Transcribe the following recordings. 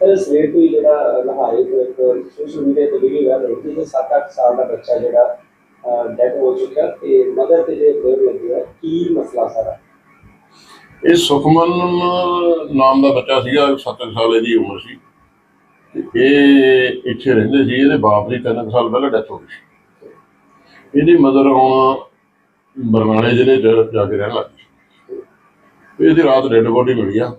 Sir, ਸਵੇਰ ਤੋਂ ਹੀ ਜਿਹੜਾ ਲਹਾਏ ਇੱਕ ਸੋਸ਼ਲ ਮੀਡੀਆ ਤੇ ਵੀਡੀਓ ਵਾਇਰਲ ਹੋਈ ਸੀ ਕਿ 7-8 ਸਾਲ ਦਾ ਬੱਚਾ ਜਿਹੜਾ ਡੈਡ ਹੋ ਚੁੱਕਾ ਤੇ ਮਦਰ ਤੇ ਜੇ ਫੇਰ ਲੱਗੀ ਹੈ ਕੀ ਮਸਲਾ ਸਾਰਾ? ਇਹ ਸੁਖਮਨ ਨਾਮ ਦਾ ਬੱਚਾ ਸੀਗਾ 7 ਸਾਲ ਦੀ ਉਮਰ ਸੀ। ਇਹ ਇੱਥੇ ਰਹਿੰਦੇ ਸੀ, ਇਹਦੇ ਬਾਪ ਦੀ 3 ਸਾਲ ਪਹਿਲਾਂ ਡੈਥ ਹੋ ਗਈ ਸੀ। ਇਹਦੀ ਮਦਰ ਹੁਣ ਬਰਨਾਲੇ ਜ਼ਿਲ੍ਹੇ ਜਾ ਕੇ ਰਹਿਣ ਲੱਗ ਇਹਦੀ ਰਾਤ ਡੈੱਡ ਬੋਡੀ ਮਿਲੀ ਆ।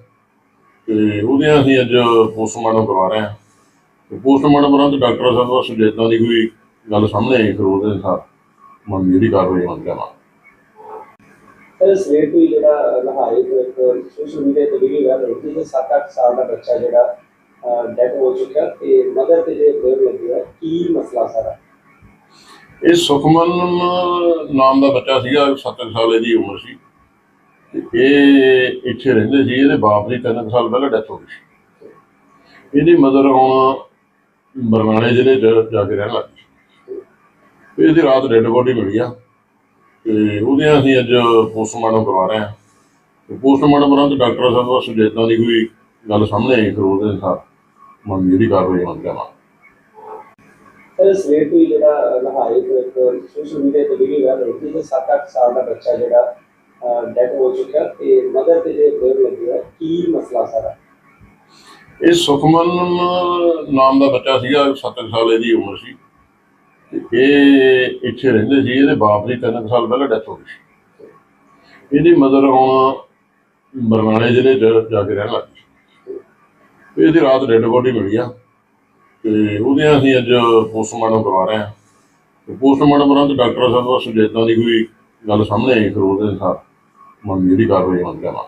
ਤੇ ਉਹਦੇ ਅਸੀਂ ਅੱਜ ਪੋਸਟਮਾਰਟਮ ਕਰਵਾ ਰਹੇ ਹਾਂ। ਤੇ ਪੋਸਟਮਾਰਟਮ ਕਰਾਂ ਡਾਕਟਰ ਸਾਹਿਬ ਦਾ ਸੁਜੇਤਾਂ ਦੀ ਕੋਈ ਗੱਲ ਸਾਹਮਣੇ ਆਈ ਫਿਰ ਉਹਦੇ ਅਨੁਸਾਰ ਮਨ ਜਿਹੜੀ ਕਾਰਵਾਈ ਮੰਨ ਜਾਵਾਂ ਸਰ ਸਵੇਰ ਤੋਂ ਹੀ ਜਿਹੜਾ ਲਹਾਏ ਤੋਂ ਇੱਕ ਸੋਸ਼ਲ ਮੀਡੀਆ ਤੇ ਵੀਡੀਓ ਵਾਇਰਲ ਹੋਈ ਕਿ 7-8 ਸਾਲ ਦਾ ਬੱਚਾ ਜਿਹੜਾ ਡੈਡ ਹੋ ਚੁੱਕਾ ਤੇ ਮਦਰ ਤੇ ਜੇ ਫੇਰ ਲੱਗੀ ਹੈ ਕੀ ਮਸਲਾ ਸਾਰਾ? ਇਹ ਸੁਖਮਨ ਨਾਮ ਦਾ ਬੱਚਾ ਸੀਗਾ 7 ਸਾਲ ਦੀ ਉਮਰ ਸੀ। ਤੇ ਇਹ ਇੱਥੇ ਰਹਿੰਦੇ ਸੀ, ਇਹਦੇ ਬਾਪ ਦੀ 3 ਸਾਲ ਪਹਿਲਾਂ ਡੈਥ ਹੋ ਗਈ ਸੀ। ਇਹਦੀ ਮਦਰ ਹੁਣ ਬਰਨਾਲੇ ਜ਼ਿਲ੍ਹੇ 'ਚ ਜਾ ਕੇ ਰਹਿਣ ਲੱਗ ਗਈ ਤੇ ਇਹਦੀ ਰਾਤ ਡੈੱਡ ਬੋਡੀ ਮਿਲੀ ਆ। ਤੇ ਉਹਦੇ ਅਸੀਂ ਅੱਜ ਪੋਸਟਮਾਰਟਮ ਕਰਵਾ ਰਹੇ ਹਾਂ। ਤੇ ਪੋਸਟਮਾਰਟਮ ਕਰਾਂ ਡਾਕਟਰ ਸਾਹਿਬ ਦਾ ਸੁਜੇਤਾਂ ਦੀ ਕੋਈ ਗੱਲ ਸਾਹਮਣੇ ਆਈ, ਫਿਰ ਉਹਦੇ ਅਨੁਸਾਰ ਮਨ ਜਿਹੜੀ ਕਾਰਵਾਈ ਮੰਨ ਜਾਵਾਂ ਸਰ, ਸਵੇਰ ਤੋਂ ਹੀ ਜਿਹੜਾ ਲਹਾਏ ਤੋਂ ਇੱਕ ਸੋਸ਼ਲ ਮੀਡੀਆ ਤੇ ਵੀਡੀਓ ਵਾਇਰਲ ਹੋਈ ਸੀ ਕਿ 7-8 ਸਾਲ ਦਾ ਬੱਚਾ ਜਿਹੜਾ ਡੈਡ ਹੋ ਚੁੱਕਾ ਤੇ ਮਦਰ ਤੇ ਜੇ ਫੇਰ ਲੱਗੀ ਹੈ ਕੀ ਮਸਲਾ ਸਾਰਾ? ਇਹ ਸੁਖਮਨ ਨਾਮ ਦਾ ਬੱਚਾ ਸੀਗਾ 7 ਸਾਲ ਦੀ ਉਮਰ ਸੀ। ਤੇ ਇਹ ਇੱਥੇ ਰਹਿੰਦੇ ਸੀ, ਇਹਦੇ ਬਾਪ ਦੀ 3 ਸਾਲ ਪਹਿਲਾਂ ਡੈਥ ਹੋ ਗਈ ਸੀ। ਇਹਦੀ ਮਦਰ ਹੁਣ ਬਰਨਾਲੇ ਜ਼ਿਲ੍ਹੇ ਜਾ ਕੇ ਰਹਿਣ ਲੱਗ ਗਈ ਇਹਦੀ ਰਾਤ ਡੈਡ ਬੋਡੀ ਮਿਲੀ ਆ। ਤੇ ਉਹਦੇ ਅਸੀਂ ਅੱਜ ਪੋਸਟਮਾਰਟਮ ਕਰਵਾ ਰਹੇ ਹਾਂ ਪੋਸਟਮਾਰਟਮ ਕਰਾਂ ਡਾਕਟਰ ਸਾਹਿਬ ਦਾ ਸੁਜੇਤਾਂ ਦੀ ਕੋਈ ਗੱਲ ਸਾਹਮਣੇ ਆਈ, ਫਿਰ ਉਹਦੇ ਅਨੁਸਾਰ ਮਨ ਜਿਹੜੀ ਕਾਰਵਾਈ ਮੰਨ ਜਾਵਾਂ